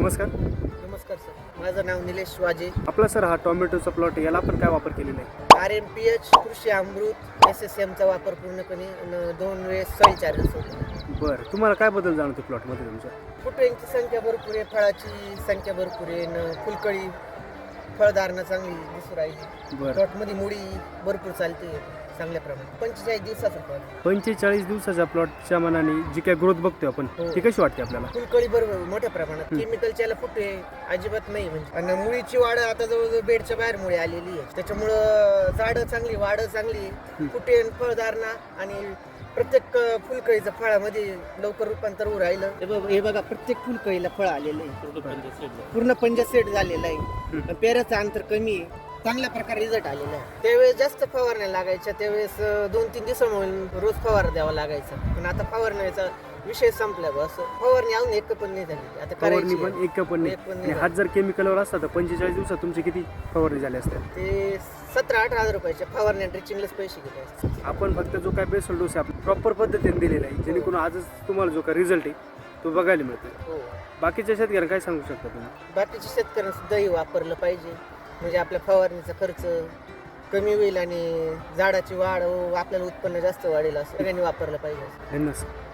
नमस्कार. नमस्कार सर. माझं नाव निलेश वाजे आपला सर हा टोमॅटोचा प्लॉट याला आपण काय वापर केलेला आहे? आर एम पी एच कृषी अमृत एस एस एमचा वापर पूर्णपणे अन दोन वेळेस सॉईल चार्जेस होतो बरं तुम्हाला काय बदल जाणवतो प्लॉटमध्ये तुमच्या फुटव्यांची संख्या भरपूर आहे फळाची संख्या भरपूर आहे न फुलकळी फळधारणा चांगली दिसू राहिली. बरं. प्लॉटमध्ये मुळी भरपूर चालते. चांगल्या प्रमाणात. पंचेचाळीस दिवसाचं प्लॉट पंचेचाळीस दिवसाच्या प्लॉटच्या मनाने जी काय ग्रोथ बघतोय आपण हो. ती कशी वाटते आपल्याला? फुलकळी बरोबर मोठ्या प्रमाणात. केमिकलच्या याला फुटवे अजिबात नाही म्हणजे. आणि मुळीची वाढ आता जवळजवळ बेडच्या बाहेर मुळी आलेली आहे. त्याच्यामुळं झाडं चांगली वाढ चांगली. फुटे फळधारणा आणि प्रत्येक अं, फुलकळीचं फळामध्ये लवकर रूपांतर होऊ राहिलं. हे बघ- हे बघा प्रत्येक फुलकळीला फळ आलेलं आहे. पूर्ण पंजा सेट झालेला आहे. पेऱ्याचं अंतर कमी आहे. चांगल्या प्रकारे रिझल्ट आलेला आहे. त्यावेळेस जास्त फवारण्या लागायच्या त्यावेळेस दोन तीन दिवसामुळे रोज फवार द्यावा लागायचा. पण आता फवारण्याचा विषय संपला बा असं फवारणी अजून एक पण नाही झाली. आता फवारणी करायची पण एक पण एक पण नाही हात जर केमिकलवर असता तर पंचेचाळीस दिवसात तुमचे किती फवारणी झाले असते? ते सतरा अठरा हजार रुपयाच्या फवारण्या ड्रिचिंगलाच पैसे घेत आपण फक्त जो काय बेसल डोस आहे आपण प्रॉपर पद्धतीने दिलेला आहे. जेणेकरून आजच तुम्हाला जो काय रिझल्ट आहे तो बघायला मिळतो हो. बाकीच्या शेतकऱ्यांना काय सांगू शकता तुम्ही? बाकीच्या शेतकऱ्यांना सुद्धाही वापरलं पाहिजे. म्हणजे आपल्या फवारणीचा खर्च कमी होईल आणि झाडाची वाढ व आपल्याला उत्पन्न जास्त वाढेल असं सगळ्यांनी वापरलं पाहिजे. धन्यवाद